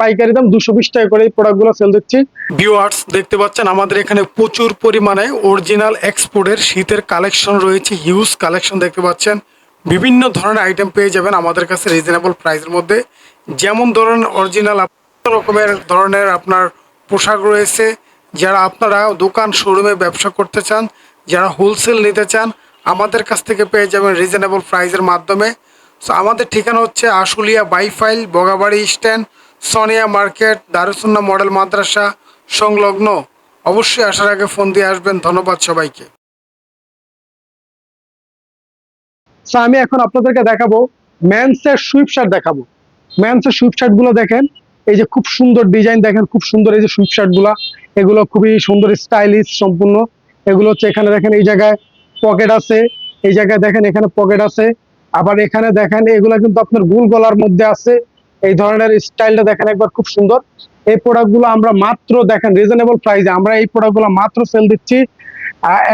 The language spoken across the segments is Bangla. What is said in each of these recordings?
পাইকারি দাম দুশো বিশ টাকা করে এই প্রোডাক্টগুলো সেল দিচ্ছি ভিউয়ার্স দেখতে পাচ্ছেন, আমাদের এখানে প্রচুর পরিমাণে অরিজিনাল এক্সপোর্টের শীতের কালেকশন রয়েছে হিউজ কালেকশন দেখতে পাচ্ছেন। বিভিন্ন ধরনের আইটেম পেয়ে যাবেন আমাদের কাছে রিজনেবল প্রাইসের মধ্যে। যেমন ধরনের অরিজিনাল রকমের ধরনের আপনার পোশাক রয়েছে। যারা আপনারা দোকান শোরুমে ব্যবসা করতে চান, যারা হোলসেল নিতে চান, আমাদের কাছ থেকে পেয়ে যাবেন রিজনেবল প্রাইসের মাধ্যমে। সো আমাদের ঠিকানা হচ্ছে Ashulia Baipail Bogabari stand Sonia market Darussunnah model মাদ্রাসা, সংলগ্ন। অবশ্যই আসার আগে ফোন দিয়ে আসবেন। ধন্যবাদ সবাইকে। আমি এখন আপনাদেরকে দেখাবো ম্যানসের সুইপ শার্ট দেখাবো। ম্যানসের সুইপ শার্টগুলো দেখেন। এই যে খুব সুন্দর ডিজাইন দেখেন, খুব সুন্দর এই যে সুইপ শার্টগুলা। এগুলো খুবই সুন্দর স্টাইলিশ সম্পূর্ণ। এগুলো হচ্ছে এখানে দেখেন, এই জায়গায় পকেট আছে। এই জায়গায় দেখেন, এখানে পকেট আছে। আবার এখানে দেখেন, এগুলা কিন্তু আপনার গুল গলার মধ্যে আছে। এই ধরনের স্টাইলটা দেখেন একবার, খুব সুন্দর। এই প্রোডাক্টগুলো আমরা মাত্র দেখেন রিজনেবল প্রাইসে আমরা এই প্রোডাক্টগুলো মাত্র সেল দিচ্ছি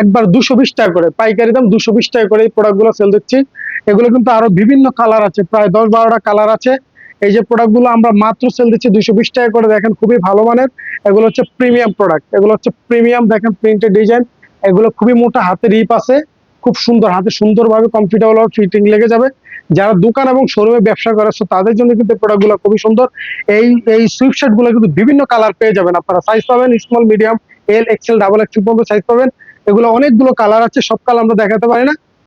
একবার দুশো বিশ টাকা করে, পাইকারি দাম দুশো বিশ টাকা করে এই প্রোডাক্টগুলো সেল দিচ্ছি। এগুলো কিন্তু আরও বিভিন্ন কালার আছে, প্রায় দশ বারোটা কালার আছে। এই যে প্রোডাক্টগুলো আমরা মাত্র সেল দিচ্ছি দুশো বিশ টাকা করে, দেখেন খুবই ভালো মানের। এগুলো হচ্ছে প্রিমিয়াম প্রোডাক্ট এগুলো হচ্ছে প্রিমিয়াম দেখেন প্রিন্টেড ডিজাইন এগুলো খুবই মোটা হাতের রিপ আছে। খুব সুন্দর হাতে সুন্দরভাবে কমফিটেবল হবে ফিটিং লেগে যাবে। যারা দোকান এবং শোরুমে ব্যবসা করে তাদের জন্য কিন্তু প্রোডাক্টগুলো খুবই সুন্দর। এই এই সুইপশার্টগুলো কিন্তু বিভিন্ন কালার পেয়ে যাবেন আপনারা। সাইজ পাবেন small medium L XL double XL পর্যন্ত সাইজ পাবেন। এগুলো অনেকগুলো কালার আছে সব কালার আমরা দেখাতে পারি না।